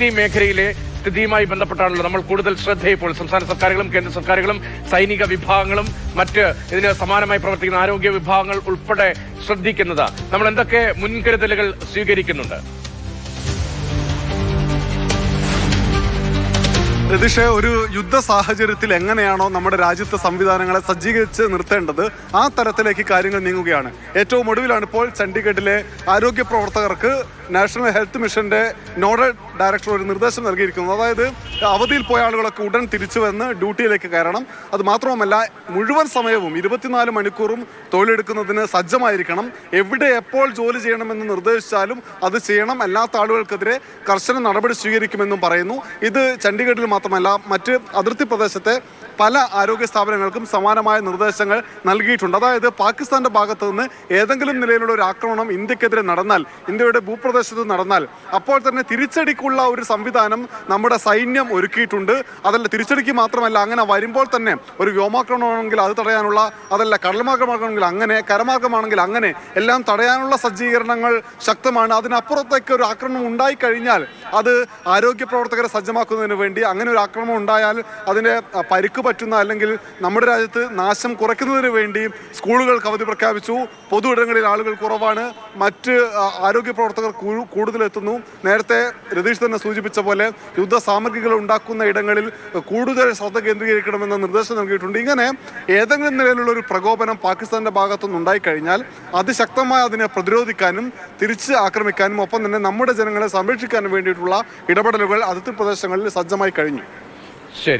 അതിർത്തി മേഖലയിലെ സ്ഥിതിയുമായി ബന്ധപ്പെട്ടാണല്ലോ നമ്മൾ കൂടുതൽ ശ്രദ്ധ ഇപ്പോൾ സംസ്ഥാന സർക്കാരുകളും കേന്ദ്ര സർക്കാരുകളും സൈനിക വിഭാഗങ്ങളും മറ്റ് ഇതിന് സമാനമായി പ്രവർത്തിക്കുന്ന ആരോഗ്യ വിഭാഗങ്ങൾ ഉൾപ്പെടെ ശ്രദ്ധിക്കുന്നത്. നമ്മൾ എന്തൊക്കെ മുൻകരുതലുകൾ സ്വീകരിക്കുന്നുണ്ട്? രതീഷ് ഒരു യുദ്ധ സാഹചര്യത്തിൽ എങ്ങനെയാണോ നമ്മുടെ രാജ്യത്തെ സംവിധാനങ്ങളെ സജ്ജീകരിച്ച് നിർത്തേണ്ടത് ആ തരത്തിലേക്ക് കാര്യങ്ങൾ നീങ്ങുകയാണ്. ഏറ്റവും ഒടുവിലാണ് ഇപ്പോൾ ചണ്ഡീഗഡിലെ ആരോഗ്യ പ്രവർത്തകർക്ക് നാഷണൽ ഹെൽത്ത് മിഷന്റെ നോഡൽ ഡയറക്ടർ ഒരു നിർദ്ദേശം നൽകിയിരിക്കുന്നത്. അതായത് അവധിയിൽ പോയ ആളുകളൊക്കെ ഉടൻ തിരിച്ചു വന്ന് ഡ്യൂട്ടിയിലേക്ക് കയറണം. അത് മാത്രവുമല്ല മുഴുവൻ സമയവും ഇരുപത്തിനാല് മണിക്കൂറും തൊഴിലെടുക്കുന്നതിന് സജ്ജമായിരിക്കണം. എവിടെ എപ്പോൾ ജോലി ചെയ്യണമെന്ന് നിർദ്ദേശിച്ചാലും അത് ചെയ്യണം. അല്ലാത്ത ആളുകൾക്കെതിരെ കർശന നടപടി സ്വീകരിക്കുമെന്നും പറയുന്നു. ഇത് ചണ്ഡീഗഡിൽ മാത്രമല്ല മറ്റ് അതിർത്തി പ്രദേശത്തെ പല ആരോഗ്യ സ്ഥാപനങ്ങൾക്കും സമാനമായ നിർദ്ദേശങ്ങൾ നൽകിയിട്ടുണ്ട്. അതായത് പാകിസ്ഥാന്റെ ഭാഗത്തു നിന്ന് ഏതെങ്കിലും നിലയിലുള്ള ഒരു ആക്രമണം ഇന്ത്യക്കെതിരെ നടന്നാൽ ഇന്ത്യയുടെ ഭൂപ്രദേശത്ത് നടന്നാൽ അപ്പോൾ തന്നെ തിരിച്ചടിക്കുള്ള ഒരു സംവിധാനം നമ്മുടെ സൈന്യം ഒരുക്കിയിട്ടുണ്ട്. അതല്ല തിരിച്ചടിക്ക് മാത്രമല്ല അങ്ങനെ വരുമ്പോൾ തന്നെ ഒരു വ്യോമാക്രമണമാണെങ്കിൽ അത് തടയാനുള്ള അതല്ല കടൽമാർഗമാണെങ്കിൽ അങ്ങനെ കരമാർഗമാണെങ്കിൽ അങ്ങനെ എല്ലാം തടയാനുള്ള സജ്ജീകരണങ്ങൾ ശക്തമാണ്. അതിനപ്പുറത്തേക്ക് ഒരു ആക്രമണം ഉണ്ടായിക്കഴിഞ്ഞാൽ അത് ആരോഗ്യ പ്രവർത്തകരെ സജ്ജമാക്കുന്നതിന് വേണ്ടി അങ്ങനെ ഒരു ആക്രമണം ഉണ്ടായാൽ അതിന് പരിക്ക് പറ്റുന്ന അല്ലെങ്കിൽ നമ്മുടെ രാജ്യത്ത് നാശം കുറയ്ക്കുന്നതിന് വേണ്ടി സ്കൂളുകൾക്ക് അവധി പ്രഖ്യാപിച്ചു. പൊതു ഇടങ്ങളിൽ ആളുകൾ കുറവാണ്. മറ്റ് ആരോഗ്യ പ്രവർത്തകർ കൂടുതലെത്തുന്നു. നേരത്തെ രതീഷ് തന്നെ സൂചിപ്പിച്ച പോലെ യുദ്ധ സാമഗ്രികൾ ഉണ്ടാക്കുന്ന ഇടങ്ങളിൽ കൂടുതൽ ശ്രദ്ധ കേന്ദ്രീകരിക്കണമെന്ന നിർദ്ദേശം നൽകിയിട്ടുണ്ട്. ഇങ്ങനെ ഏതെങ്കിലും നിലയിലുള്ള ഒരു പ്രകോപനം പാകിസ്ഥാന്റെ ഭാഗത്തുനിന്ന് ഉണ്ടായിക്കഴിഞ്ഞാൽ അതിശക്തമായി അതിനെ പ്രതിരോധിക്കാനും തിരിച്ച് ആക്രമിക്കാനും ഒപ്പം തന്നെ നമ്മുടെ ജനങ്ങളെ സംരക്ഷിക്കാനും വേണ്ടിയിട്ടുള്ള ഇടപെടലുകൾ അതിർത്തി പ്രദേശങ്ങളിൽ സജ്ജമായി കഴിഞ്ഞു. ശരി.